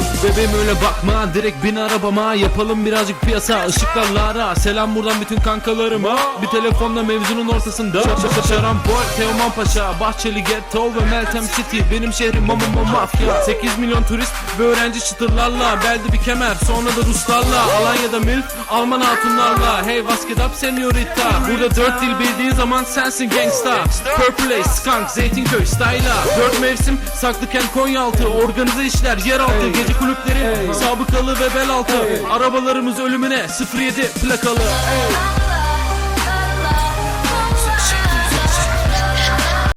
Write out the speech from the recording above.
Yeah. Bebeğim öyle bakma direkt bin arabama. Yapalım birazcık piyasa ışıklarlara Selam buradan bütün kankalarıma. Bir telefonla mevzunun ortasında. Şarampol, Teoman Paşa Bahçeli Ghetto ve Meltem City. Benim şehrim mama mama mafya. 8 milyon turist ve öğrenci çıtırlarla. Belde bir kemer sonra da Ruslarla. Alanya'da milf Alman hatunlarla. Hey what get up senyorita Burada dört dil bildiğin zaman sensin gangsta. Purple Ace, Skunk, Zeytinköy, Style'a. Dört mevsim Saklıken Konyaaltı. Organize işler yeraltı Gece kulüpleri sabıkalı ve bel altı. Arabalarımız ölümüne 07 plakalı. Ey.